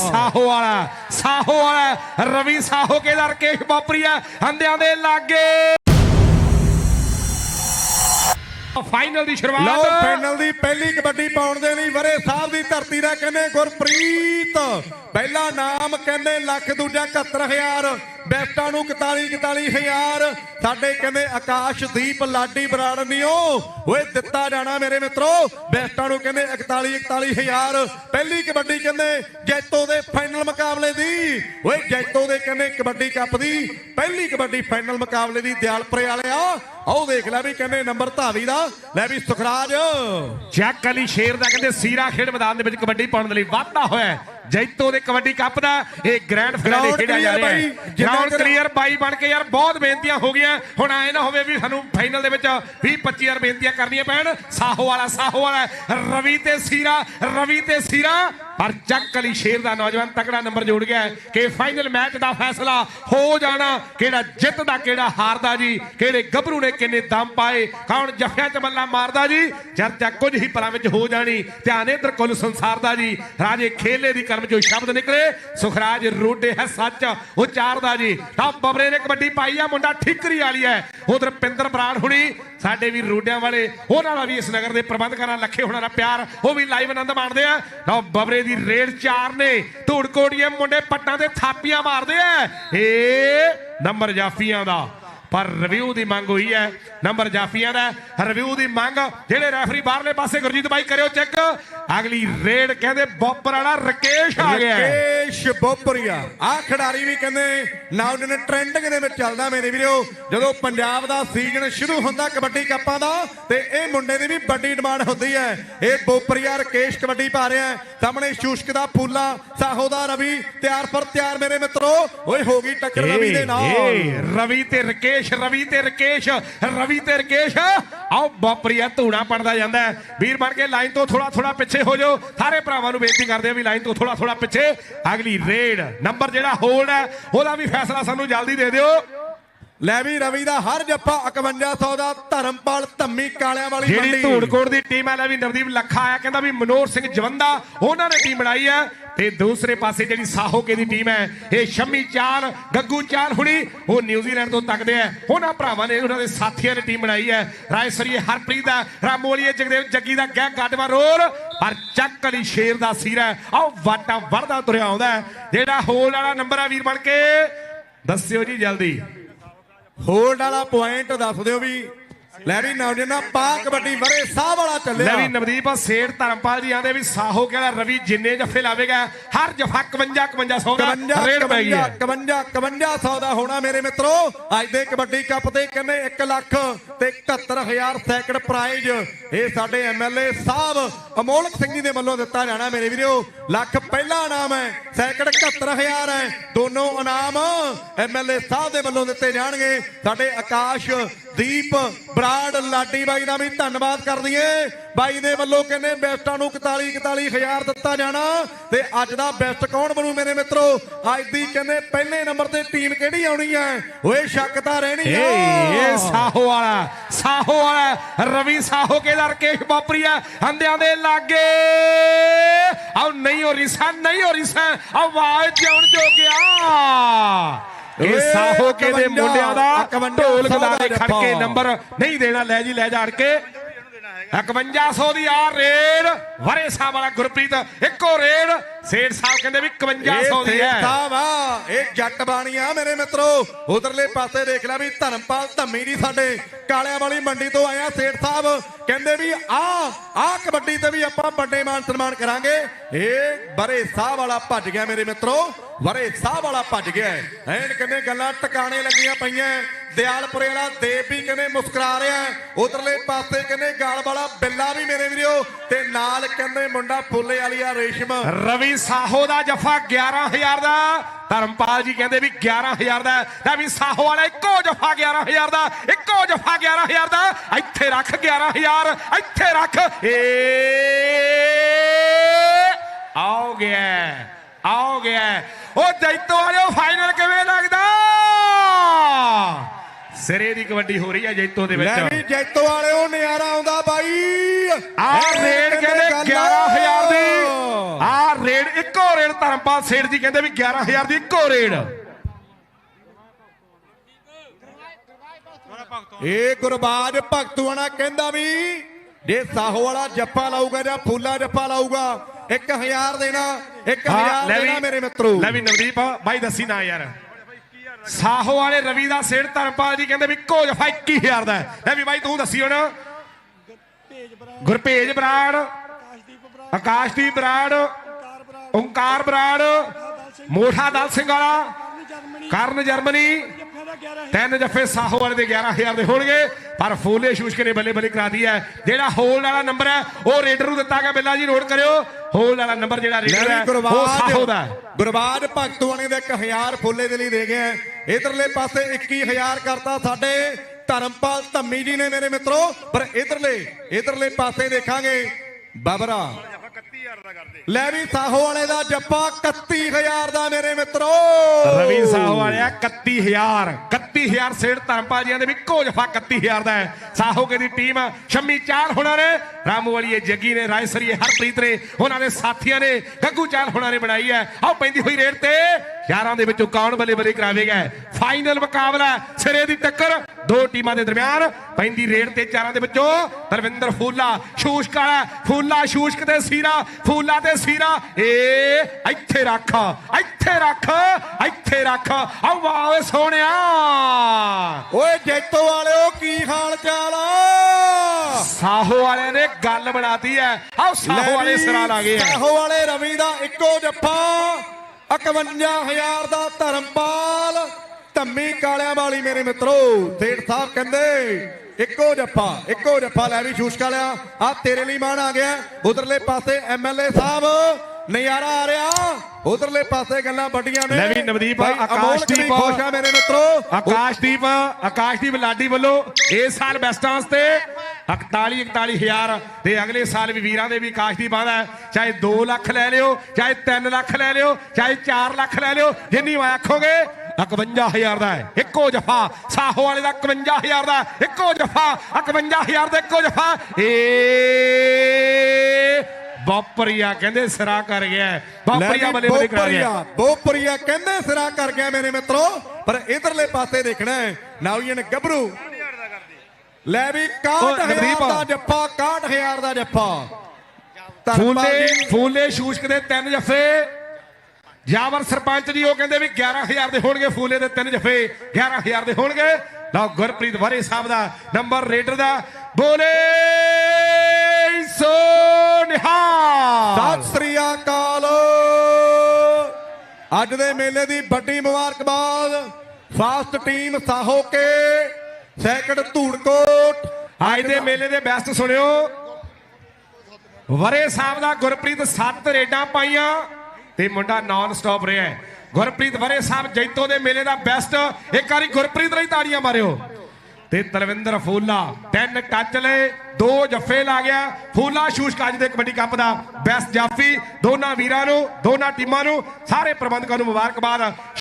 ਸਾਹੋ ਵਾਲਾ ਸਾਹੋ ਵਾਲਾ ਰਵੀ ਸਾਹੋ ਕੇ ਦਾ ਰਕੇਸ਼ ਬਾਪਰੀਆ ਹੰਦਿਆਂ ਦੇ ਲਾਗੇ। ਫਾਈਨਲ ਦੀ ਲਓ ਸ਼ੁਰੂਆਤ ਫਾਈਨਲ ਦੀ ਪਹਿਲੀ ਕਬੱਡੀ ਪਾਉਣ ਦੇ ਲਈ ਵਰੇ ਸਾਹਿਬ ਦੀ ਧਰਤੀ ਦਾ ਕਹਿੰਦੇ ਗੁਰਪ੍ਰੀਤ। ਪਹਿਲਾ ਨਾਮ ਕਹਿੰਦੇ ਲੱਖ, ਦੂਜਾ 71000 ਬੈਸਟਾਂ ਨੂੰ 41 41000 ਸਾਡੇ ਕਹਿੰਦੇ ਆਕਾਸ਼ਦੀਪ ਲਾਡੀ ਬਰਾੜਨੀਓ, ਓਏ ਦਿੱਤਾ ਜਾਣਾ ਮੇਰੇ ਮਿੱਤਰੋ। ਬੈਸਟਾਂ ਨੂੰ ਕਹਿੰਦੇ 41 41000 ਪਹਿਲੀ ਕਬੱਡੀ ਕਹਿੰਦੇ ਜੈਤੋ ਦੇ ਫਾਈਨਲ ਮੁਕਾਬਲੇ ਦੀ। ਓਏ ਜੈਤੋ ਦੇ ਕਹਿੰਦੇ ਕਬੱਡੀ ਕੱਪ ਦੀ। ਪਹਿਲੀ ਕਬੱਡੀ ਫਾਈਨਲ ਮੁਕਾਬਲੇ ਦੀ ਦਿਆਲਪੁਰੇ ਵਾਲਿਆ ਆਓ ਦੇਖ ਲੈ ਵੀ ਕਹਿੰਦੇ ਨੰਬਰ ਧਾਵੀ ਦਾ। ਲੈ ਵੀ ਸੁਖਰਾਜ। ਜੱਕ ਅਲੀ ਸ਼ੇਰ ਦਾ ਕਹਿੰਦੇ ਸੀਰਾ ਖੇਡ ਮੈਦਾਨ ਦੇ ਵਿੱਚ ਕਬੱਡੀ ਪਾਉਣ ਦੇ ਲਈ ਵਾਧਾ ਹੋਇਆ। ਜੈਤੋ ਦੇ ਕਬੱਡੀ ਕੱਪ ਦਾ ਇਹ ਗ੍ਰੈਂਡ ਫਾਈਨਲ Ground ਖੇਡਿਆ ਜਾ ਰਿਹਾ ਹੈ। ਗਰਾਊਂਡ ਕਲੀਅਰ ਬਾਈ ਬਣ ਕੇ ਯਾਰ ਬਹੁਤ ਬੇਨਤੀਆਂ ਹੋ ਗਈਆਂ। ਹੁਣ ਐ ਨਾ ਹੋਵੇ ਵੀ ਸਾਨੂੰ ਫਾਈਨਲ ਦੇ ਵਿੱਚ 20 25000 ਬੇਨਤੀਆਂ ਕਰਨੀਆਂ ਪੈਣ। ਸਾਹੋ ਵਾਲਾ ਸਾਹੋ ਵਾਲਾ ਰਵੀ ਤੇ ਸੀਰਾ ਰਵੀ ਤੇ ਸੀਰਾ। ਪਰ ਚੱਕ ਅਲੀ ਸ਼ੇਰ ਦਾ ਨੌਜਵਾਨ ਤਕੜਾ ਨੰਬਰ ਜੋੜ ਗਿਆ ਕਿ ਫਾਈਨਲ ਮੈਚ ਦਾ ਫੈਸਲਾ ਹੋ ਜਾਣਾ, ਕਿਹੜਾ ਜਿੱਤਦਾ, ਕਿਹੜਾ ਹਾਰਦਾ ਜੀ, ਕਿਹੜੇ ਗੱਭਰੂ ਨੇ ਕਿੰਨੇ ਦਮ ਪਾਏ, ਕੌਣ ਜੱਫਿਆਂ ਚ ਬੱਲਾ ਮਾਰਦਾ ਜੀ? ਚਰਚਾ ਕੁਝ ਹੀ ਪਰਾਂ ਵਿੱਚ ਹੋ ਜਾਣੀ, ਧਿਆਨ ਇਧਰ ਕੁੱਲ ਸੰਸਾਰ ਦਾ ਜੀ, ਰਾਜੇ ਖੇਲੇ ਦੀ ਕਰਮ ਚੋਂ ਸ਼ਬਦ ਨਿਕਲੇ, ਸੁਖਰਾਜ ਰੋਡੇ ਹੈ ਸੱਚ, ਉਚਾਰਦਾ ਜੀ, ਤਾਂ ਬਬਰੇ ਨੇ ਕਬੱਡੀ ਪਾਈ ਆ, ਮੁੰਡਾ ਠਿਕਰੀ ਵਾਲੀ ਹੈ, ਉਧਰ ਪਿੰਦਰ ਬਰਾੜ ਹੁਣੀ ਸਾਡੇ ਵੀ ਰੋਡਿਆਂ ਵਾਲੇ, ਉਹਨਾਂ ਨਾਲ ਵੀ ਇਸ ਨਗਰ ਦੇ ਪ੍ਰਬੰਧਕਾਂ ਨਾਲ ਲੱਖੇ ਹੋਣਾ ਦਾ ਪਿਆਰ, ਉਹ ਵੀ ਲਾਈਵ ਆਨੰਦ ਮਾਣਦੇ ਆ। ਤਾਂ ਬਬਰੇ ਦੀ ਰੇਡ ਚਾਰ ਨੇ, ਧੂੜ ਕੋੜੀਏ ਮੁੰਡੇ ਪੱਟਾਂ ਤੇ ਥਾਪੀਆਂ ਮਾਰਦੇ ਆ। ਇਹ ਨੰਬਰ ਜਾਫੀਆਂ ਦਾ। ਪਰ ਰਿਵਿਊ ਦੀ ਮੰਗ ਹੋਈ ਹੈ ਨੰਬਰ ਜਾਫੀਆਂ ਦਾ ਰਿਵਿਊ ਦੀ ਮੰਗ ਜਿਹੜੇ ਰੈਫਰੀ ਬਾਹਰਲੇ ਪਾਸੇ ਗੁਰਜੀਤ ਬਾਈ ਕਰਿਓ ਚੈੱਕ ਅਗਲੀ ਰੇਡ ਕਹਿੰਦੇ ਬੋਪਰ ਵਾਲਾ ਰਕੇਸ਼ ਆ ਗਿਆ। ਰਕੇਸ਼ ਬੋਪਰੀਆ ਆ ਖਿਡਾਰੀ ਵੀ ਕਹਿੰਦੇ ਨਾ ਉਹਨੇ ਟ੍ਰੈਂਡਿੰਗ ਦੇ ਵਿੱਚ ਚੱਲਦਾ ਮੇਰੇ ਵੀਰੋ। ਜਦੋਂ ਪੰਜਾਬ ਦਾ ਸੀਜ਼ਨ ਸ਼ੁਰੂ ਹੁੰਦਾ ਕਬੱਡੀ ਕੱਪਾਂ ਦਾ ਤੇ ਇਹ ਮੁੰਡੇ ਦੀ ਵੀ ਵੱਡੀ ਡਿਮਾਂਡ ਹੁੰਦੀ ਹੈ। ਇਹ ਬੋਪਰੀਆ ਰਕੇਸ਼ ਕਬੱਡੀ ਪਾ ਰਿਹਾ। ਸਾਹਮਣੇ ਸ਼ੂਸ਼ਕ ਦਾ ਫੂਲਾ ਸਾਹੋ ਦਾ ਰਵੀ ਤਿਆਰ ਪਰ ਤਿਆਰ ਮੇਰੇ ਮਿੱਤਰੋ। ਓਏ ਹੋ ਗਈ ਟੱਕਰ ਰਵੀ ਦੇ ਨਾਲ। ਰਵੀ ਤੇ ਰਕੇਸ਼ ਰਵੀ ਤੇ ਰਕੇਸ਼, ਰਵੀ ਤੇ ਰਕੇਸ਼। ਆਓ ਬਾਪਰੀਆ ਧੂਣਾ ਪੜਦਾ ਜਾਂਦਾ ਵੀਰ ਬਣ ਕੇ ਲਾਈਨ ਤੋਂ ਥੋੜਾ ਥੋੜਾ ਪਿੱਛੇ ਹੋ ਜਾਓ। ਸਾਰੇ ਭਰਾਵਾਂ ਨੂੰ ਬੇਨਤੀ ਕਰਦੇ ਆ ਵੀ ਲਾਈਨ ਤੋਂ ਥੋੜਾ ਥੋੜਾ ਪਿੱਛੇ। ਅਗਲੀ ਰੇਡ, ਨੰਬਰ ਜਿਹੜਾ ਹੋਲਡ ਹੈ, ਉਹਦਾ ਵੀ ਫੈਸਲਾ ਸਾਨੂੰ ਜਲਦੀ ਦੇ ਦਿਓ। ਲੈ ਵੀ ਰਵੀ ਦਾ ਹਰ ਜੱਫਾ 5100 ਦਾ ਧਰਮਪਾਲ ਧੰਮੀ ਕਾਲਿਆਂ ਵਾਲੀ ਜਿਹੜੀ ਮੰਡੀ। ਧੂੜਕੋਟ ਦੀ ਟੀਮ ਹੈ ਲੈ ਵੀ ਨਵਦੀਪ ਲੱਖਾ ਆਇਆ ਕਹਿੰਦਾ ਵੀ ਮਨੋਹਰ ਸਿੰਘ ਜਵੰਦਾ ਉਹਨਾਂ ਨੇ ਟੀਮ ਬਣਾਈ ਹੈ। ਤੇ ਦੂਸਰੇ ਪਾਸੇ ਜਿਹੜੀ ਸਾਹੋਕੇ ਦੀ ਟੀਮ ਹੈ ਇਹ ਸ਼ੰਮੀ ਚਾਲ ਗੱਗੂ ਚਾਲ ਹੁਣੀ ਉਹ ਨਿਊਜ਼ੀਲੈਂਡ ਤੋਂ ਤੱਕਦੇ ਆ ਉਹਨਾਂ ਭਰਾਵਾਂ ਨੇ ਉਹਨਾਂ ਦੇ ਸਾਥੀਆਂ ਨੇ ਟੀਮ ਬਣਾਈ ਹੈ। ਰਾਏਸਰੀਏ ਹਰਪ੍ਰੀਤ ਦਾ ਰਾਮੋਲੀਏ ਜਗਦੇਵ ਜੱਗੀ ਦਾ ਗਹਿ ਗਾਡਵਾ ਰੋਲ ਪਰ ਚੱਕ ਅਲੀ ਸ਼ੇਰ ਦਾ ਸੀਰਾ ਹੈ। ਆਓ ਵਾਟਾ ਵਰਦਾ ਤੁਰਿਆ ਆਉਂਦਾ। ਜਿਹੜਾ ਹੋਲ ਵਾਲਾ ਨੰਬਰ ਆ ਵੀਰ ਬਣ ਕੇ ਦੱਸਿਓ ਜੀ ਜਲਦੀ। ਹੋਲਡ ਵਾਲਾ ਪੁਆਇੰਟ ਦੱਸ ਦਿਓ ਵੀ ਲੈ ਵੀ ਨੌਜਵਾਨਾਂ ਪਾ ਕਬੱਡੀ ਵਰੇ ਸਾਹ ਵਾਲਾ ਲੈ ਚੱਲਿਆ ਵੀ ਨਵਦੀਪ ਸੇਠ ਧਰਮਪਾਲ ਜੀ ਆਂਦੇ ਵੀ ਸਾਹੋ ਕਿਹੜਾ ਰਵੀ ਜਿੰਨੇ ਜੱਫੇ ਲਾਵੇਗਾ ਹਰ ਜਫਾ 51 55 ਦਾ 52 ਰੇਡ ਪੈ ਗਈ ਹੈ। 52 5100 ਦਾ ਹੋਣਾ ਮੇਰੇ ਮਿੱਤਰੋ। ਅੱਜ ਦੇ ਕਬੱਡੀ ਕੱਪ ਤੇ ਕਹਿੰਦੇ 1 ਲੱਖ ਤੇ 71000 ਸੈਕਿੰਡ ਪ੍ਰਾਈਜ਼। ਇਹ ਸਾਡੇ ਐਮਐਲਏ ਸਾਹਿਬ ਅਮੋਲਕ ਸਿੰਘ ਜੀ ਦੇ ਵੱਲੋਂ ਦਿੱਤਾ ਜਾਣਾ ਮੇਰੇ ਵੀਰੋ। ਲੱਖ ਪਹਿਲਾ ਇਨਾਮ ਹੈ ਸੈਕਿੰਡ 71000 ਹੈ। ਦੋਨੋਂ ਇਨਾਮ ਐਮਐਲਏ ਸਾਹਿਬ ਦੇ ਵੱਲੋਂ ਦਿੱਤੇ ਜਾਣਗੇ। ਸਾਡੇ ਆਕਾਸ਼ ਦੀਪ ਬਰਾੜ ਲਾਡੀ ਬਾਈ ਦਾ ਵੀ ਧੰਨਵਾਦ ਕਰ ਬਾਈ ਦੇ ਵੱਲੋਂ ਕਹਿੰਦੇ ਬੈਸਟਾਂ ਨੂੰ 41 41000 ਦਿੱਤਾ ਜਾਣਾ। ਤੇ ਅੱਜ ਦਾ ਬੈਸਟ ਕੌਣ ਬਣੂ ਮੇਰੇ ਮਿੱਤਰੋ? ਅੱਜ ਦੀ ਕਹਿੰਦੇ ਪਹਿਲੇ ਨੰਬਰ ਤੇ ਟੀਮ ਕਿਹੜੀ ਆਉਣੀ ਹੈ? ਓਏ, ਸ਼ੱਕ ਤਾਂ ਰਹਿਣੀ ਏ ਇਹ ਸਾਹੋ ਵਾਲਾ ਸਾਹੋ ਵਾਲਾ, ਰਵੀ ਸਾਹੋ ਕੇ ਦਾ ਰਕੇਸ਼ ਬਾਪਰੀਆ ਹੰਦਿਆਂ ਦੇ ਲਾਗੇ। ਆਉ ਨਹੀਂ ਹੋ ਰਹੀ ਸਾਂ ਨਹੀਂ ਹੋ ਰਹੀ ਸਾਂ ਆਵਾਜ਼ ਜਿਉਣ ਜੋ ਗਿਆ ਇਹ ਸਾਹੋ ਕੇ ਦੇ 51 ਮੁੰਡਿਆਂ ਦਾ 51 ਢੋਲ ਸੌ ਦਾ ਖੜ ਕੇ। ਨੰਬਰ ਨਹੀਂ ਦੇਣਾ ਲੈ ਜੀ ਲੈ ਜਾੜ ਕੇ 5100 ਦੀ ਆ ਰੇਡ। ਵਰੇ ਸਾਹਿਬ ਵਾਲਾ ਗੁਰਪ੍ਰੀਤ ਇੱਕੋ ਰੇਡ। ਸੇਠ ਸਾਹਿਬ ਕਹਿੰਦੇ ਵੀ 5100 ਦੀ ਹੈ। ਸਾਹਿਬ ਆ ਇਹ ਜੱਟ ਮੇਰੇ ਮਿੱਤਰੋ। ਉਧਰਲੇ ਪਾਸੇ ਦੇਖ ਲੈ ਵੀ ਧਰਮਪਾਲ ਧੰਮੀ ਜੀ ਸਾਡੇ ਕਾਲਿਆਂ ਵਾਲੀ ਮੰਡੀ ਤੋਂ ਆਇਆ ਸੇਠ ਸਾਹਿਬ। ਕਹਿੰਦੇ ਵੀ ਆ ਆ ਕਬੱਡੀ ਤੇ ਵੀ ਆਪਾਂ ਵੱਡੇ ਮਾਨ ਸਨਮਾਨ ਕਰਾਂਗੇ। ਇਹ ਬਰੇ ਸਾਹਿਬ ਵਾਲਾ ਭੱਜ ਗਿਆ ਮੇਰੇ ਮਿੱਤਰੋ। ਵਰੇ ਸਾਹਿਬ ਵਾਲਾ ਭੱਜ ਗਿਆ ਐਨ ਕਹਿੰਦੇ ਗੱਲਾਂ ਟਿਕਾਣੇ ਲੱਗੀਆਂ ਪਈਆਂ ਦਿਆਲਪੁਰੇ ਵਾਲਾ ਦੇਵ ਵੀ ਕਹਿੰਦੇ ਮੁਸਕਰਾ ਰਿਹਾ ਉਧਰਲੇ ਪਾਸੇ ਕਹਿੰਦੇ ਗਾਲ ਵਾਲਾ ਬਿੱਲਾ ਵੀ ਮੇਰੇ ਵੀਰੋ ਤੇ ਨਾਲ ਕਹਿੰਦੇ ਮੁੰਡਾ ਫੁੱਲੇ ਵਾਲੀ ਆ ਰੇਸ਼ਮ। ਰਵੀ ਸਾਹੋ ਦਾ ਜਫਾ 11000 ਦਾ, ਧਰਮਪਾਲ ਜੀ ਕਹਿੰਦੇ ਵੀ 11000 ਦਾ। ਲੈ ਸਾਹੋ ਵਾਲਾ ਇੱਕੋ ਜਫਾ 11000 ਦਾ, ਇੱਕੋ ਜਫਾ 11000 ਦਾ। ਇੱਥੇ ਰੱਖ 11000 ਇੱਥੇ ਰੱਖ। ਏ ਆਓ ਗਿਆ ਆਓ ਗਿਆ। ਉਹ ਜੈਤੋ ਵਾਲਿਓ ਫਾਈਨਲ ਕਿਵੇਂ ਸਿਰੇ ਦੀ ਕਬੱਡੀ ਹੋ ਰਹੀ ਹੈ ਜੈਤੋ ਦੇ ਲੈ ਵਿੱਚ। ਵੀ ਜੈਤੋ ਵਾਲਿਓ ਨਜ਼ਾਰਾ ਆਉਂਦਾ ਬਾਈ। ਆ ਰੇਡ ਕਹਿੰਦੇ ਗੱਲ 11000 ਦੀ। ਆ ਰੇਡ ਇੱਕੋ ਰੇਡ ਧਰਮਪਾਲ ਸੇਠ ਜੀ ਕਹਿੰਦੇ ਵੀ 11000 ਦੀ ਇੱਕੋ ਰੇਡ। ਇਹ ਗੁਰਬਾਜ ਭਗਤੂਆਣਾ ਕਹਿੰਦਾ ਵੀ ਜੇ ਸਾਹੋ ਵਾਲਾ ਜੱਫਾ ਲਾਊਗਾ ਜਾਂ ਫੂਲਾ ਜੱਫਾ ਲਾਊਗਾ 1000 ਦੇਣਾ 1000 ਲੈ ਦੇਣਾ ਮੇਰੇ ਮਿੱਤਰੋ। ਲੈ ਵੀ ਨਵਦੀਪ ਬਾਈ ਦੱਸੀ ਨਾ ਯਾਰ। ਸਾਹੋ ਵਾਲੇ ਰਵੀ ਦਾ ਸੇਠ ਧਰਮਪਾਲ ਜੀ ਕਹਿੰਦੇ ਵੀ ਇੱਕੋ ਜਫਾ 21000 ਦਾ। ਲੈ ਵੀ ਬਾਈ ਤੂੰ ਦੱਸੀ ਹੁਣ। ਗੁਰਪੇਜ ਬਰਾੜ ਆਕਾਸ਼ਦੀਪ ਬਰਾੜ ਓੰਕਾਰ ਬਰਾੜ ਮੋਠਾ ਦਲ ਸਿੰਘ ਵਾਲਾ ਕਰਨ ਜਰਮਨੀ ਤਿੰਨ ਜੱਫੇ ਸਾਹੋ ਵਾਲੇ ਦੇ 11000 ਦੇ ਹੋਣਗੇ ਪਰ ਫੋਲੇ ਸ਼ੂਸ਼ਕ ਨੇ ਬੱਲੇ ਬੱਲੇ ਕਰਾ ਦੀ ਹੈ। ਜਿਹੜਾ ਹੋਲਡ ਵਾਲਾ ਨੰਬਰ ਹੈ ਉਹ ਰੇਡਰ ਨੂੰ ਦਿੱਤਾ ਗਿਆ ਬਿੱਲਾ ਜੀ ਨੋਟ ਕਰਿਓ। ਹੋਲਡ ਵਾਲਾ ਨੰਬਰ ਜਿਹੜਾ ਰੇਡਰ ਹੈ ਉਹ ਸਾਹੋ ਦਾ ਹੈ। ਗੁਰਬਾਜ ਭਗਤੂਆਣੇ ਦੇ 1000 ਫੁੱਲੇ ਦੇ ਲਈ ਦੇ ਗਏ ਇਧਰਲੇ ਪਾਸੇ 21000 ਕਰਤਾ ਸਾਡੇ ਧਰਮਪਾਲ ਧੰਮੀ ਜੀ ਨੇ ਮੇਰੇ ਮਿੱਤਰੋ। ਪਰ ਇਧਰਲੇ ਇਧਰਲੇ ਪਾਸੇ ਦੇਖਾਂਗੇ ਬਬਰਾ। ਲੈ ਵੀ ਸਾਹੋ ਵਾਲੇ ਦਾ ਜੱਫਾ 31000 ਦਾ ਮੇਰੇ ਮਿੱਤਰੋ। ਰਵੀ ਸਾਹੋ ਵਾਲਿਆ 31000 31000 ਸੇਠ ਧਰਮਪਾਲ ਜੀਆਂ ਦੇ ਵੀ ਇੱਕੋ ਜਫਾ 31000 ਦਾ ਹੈ। ਸਾਹੋਕੇ ਦੀ ਟੀਮ ਸ਼ੰਮੀ ਚਾਲ ਹੋਣਾ ਨੇ ਰਾਮੂ ਵਾਲੀਏ ਜੱਗੀ ਨੇ ਰਾਇਸਰੀਏ ਹਰਪ੍ਰੀਤ ਨੇ ਉਹਨਾਂ ਦੇ ਸਾਥੀਆਂ ਨੇ ਗੱਗੂ ਚਾਲ ਹੋਣਾ ਨੇ ਬਣਾਈ ਹੈ। ਆਓ ਪੈਂਦੀ ਹੋਈ ਰੇਡ ਤੇ ਯਾਰਾਂ ਦੇ ਵਿੱਚੋਂ ਕੌਣ ਬੱਲੇ ਬੱਲੇ ਕਰਾਵੇਗਾ? ਫਾਈਨਲ ਮੁਕਾਬਲਾ ਸਿਰੇ ਦੀ ਟੱਕਰ ਦੋ ਟੀਮਾਂ ਦੇ ਦਰਮਿਆਨ ਪੈਂਦੀ ਰੇਡ ਤੇ ਚਾਰਾਂ ਦੇ ਵਿੱਚੋਂ ਤਰਵਿੰਦਰ ਫੂਲਾ ਸ਼ੂਸ਼ਕ ਵਾਲਾ ਫੂਲਾ ਸ਼ੂਸ਼ਕ ਤੇ ਸੀਰਾ ਫੂਲਾ ਤੇ ਸੀਰਾ। ਏ ਇੱਥੇ ਰੱਖ ਇੱਥੇ ਰੱਖ ਇੱਥੇ ਰੱਖ। ਆ ਵਾਹ ਓਏ ਸੋਹਣਿਆ। ਓਏ ਜੈਤੋ ਵਾਲਿਓ ਕੀ ਹਾਲ ਚਾਲ ਆ? ਸਾਹੋ ਵਾਲਿਆਂ ਨੇ ਗੱਲ ਬਣਾਤੀ ਹੈ। ਆਓ ਸਾਹੋ ਵਾਲੇ ਸਿਰਾਂ ਲਾ ਗਏ ਸਾਹੋ ਵਾਲੇ ਰਵੀ ਦਾ ਇੱਕੋ ਜੱਫਾ 51000 ਦਾ ਧਰਮਪਾਲ। ਧੰਮੀ ਕਾਲਿਆਂ ਵਾਲੀ ਮੇਰੇ ਮਿੱਤਰੋ ਸੇਠ ਸਾਹਿਬ ਕਹਿੰਦੇ ਇੱਕੋ ਜੱਫਾ ਇੱਕੋ ਜੱਫਾ ਲੈ ਵੀ ਸ਼ੂਸ਼ਕ ਵਾਲਿਆ। ਆ ਤੇਰੇ ਲਈ ਮਾਣ ਆ ਗਿਆ। ਉਧਰਲੇ ਪਾਸੇ ਐਮਐਲਏ ਸਾਹਿਬ ਨਜ਼ਾਰਾ ਆ ਰਿਹਾ। ਉਧਰਲੇ ਪਾਸੇ ਗੱਲਾਂ ਵੱਡੀਆਂ ਨੇ। ਲੈ ਵੀ ਨਵਦੀਪ, ਆਕਾਸ਼ਦੀਪ। ਖੁਸ਼ ਆ ਮੇਰੇ ਮਿੱਤਰੋ। ਆਕਾਸ਼ਦੀਪ ਆਕਾਸ਼ਦੀਪ ਲਾਡੀ ਵੱਲੋਂ ਇਸ ਸਾਲ ਬੈਸਟਾਂਸ ਤੇ 41 41000 ਤੇ ਅਗਲੇ ਸਾਲ ਵੀ ਵੀਰਾਂ ਦੇ ਵੀ ਆਕਾਸ਼ਦੀਪ ਆਦਾ ਚਾਹੇ 2 ਲੱਖ ਲੈ ਲਿਓ ਚਾਹੇ 3 ਲੱਖ ਲੈ ਲਿਓ ਚਾਹੇ 4 ਲੱਖ ਲੈ ਲਿਓ ਜਿੰਨੀ ਆਖੋਗੇ 51000 ਦਾ ਹੈ। ਇੱਕੋ ਜਫਾ ਸਾਹੋ ਵਾਲੇ ਦਾ 51000 ਦਾ ਇੱਕੋ ਜਫਾ 51000 ਦਾ ਇੱਕੋ ਜਫਾ। ਏ ਬਾਪਰੀਆ ਕਹਿੰਦੇ ਸਿਰਾ ਕਰ ਗਿਆ ਬਾਪਰੀਆ ਬੱਲੇ ਬੱਲੇ ਕਰਾ ਗਿਆ ਬੋਪਰੀਆ ਕਹਿੰਦੇ ਸਿਰਾ ਕਰ ਗਿਆ ਮੇਰੇ ਮਿੱਤਰੋ ਪਰ ਇਧਰਲੇ ਪਾਸੇ ਦੇਖਣਾ ਹੈ। ਨਾਲੀਅਨ ਗੱਭਰੂ। ਲੈ ਵੀ 61000 ਨਵਦੀਪ। ਦਾ ਜੱਫਾ 61000 ਦਾ ਜੱਫਾ। ਫੂਲੇ ਫੂਲੇ ਸ਼ੂਸ਼ਕ ਦੇ ਤਿੰਨ ਜਫੇ। ਜਾਵਰ ਸਰਪੰਚ ਜੀ ਉਹ ਕਹਿੰਦੇ ਵੀ 11000 ਦੇ ਹੋਣਗੇ ਫੂਲੇ ਦੇ ਤਿੰਨ ਜਫੇ 11000 ਦੇ ਹੋਣਗੇ। ਲਓ ਗੁਰਪ੍ਰੀਤ ਵਰੇ ਸਾਹਿਬ ਦਾ ਨੰਬਰ ਰੇਡਰ ਦਾ। ਬੋਲੇ ਸੋ ਨਿਹਾਲ। ਸਤਿ ਸ੍ਰੀ ਅਕਾਲ। ਅੱਜ ਦੇ ਮੇਲੇ ਦੀ ਵੱਡੀ ਮੁਬਾਰਕਬਾਦ ਫਾਸਟ ਟੀਮ ਸਾਹੋ ਕੇ ਸੈਕੰਡ ਧੂੜਕੋਟ। ਅੱਜ ਦੇ ਮੇਲੇ ਦੇ ਬੈਸਟ ਸੁਣਿਓ। ਵਰੇ ਸਾਹਿਬ ਦਾ ਗੁਰਪ੍ਰੀਤ ਸੱਤ ਰੇਡਾਂ ਪਾਈਆਂ। ਤੇ ਮੁੰਡਾ ਨਾਨ ਸਟਾਪ ਰਿਹਾ ਹੈ। ਗੁਰਪ੍ਰੀਤ ਵਰੇ ਸਾਹਿਬ ਜੈਤੋ ਦੇ ਮੇਲੇ ਦਾ ਬੈਸਟ ਇੱਕ ਵਾਰੀ ਗੁਰਪ੍ਰੀਤ ਲਈ ਤਾੜੀਆਂ ਮਾਰਿਓ। ਤੇ ਤਲਵਿੰਦਰ ਫੂਲਾ, ਤਿੰਨ ਟੱਚ ਲਏ, ਦੋ ਜੱਫੇ ਲਾ ਗਿਆ। ਫੂਲਾ, ਸ਼ੂਸ਼ਕ ਦੇ ਕਬੱਡੀ ਕੱਪ ਦਾ ਬੈਸਟ ਜਾਫੀ। ਦੋਨਾਂ ਵੀਰਾਂ ਨੂੰ, ਦੋਨਾਂ ਟੀਮਾਂ ਨੂੰ, ਸਾਰੇ ਪ੍ਰਬੰਧਕਾਂ ਨੂੰ ਮੁਬਾਰਕਬਾਦ।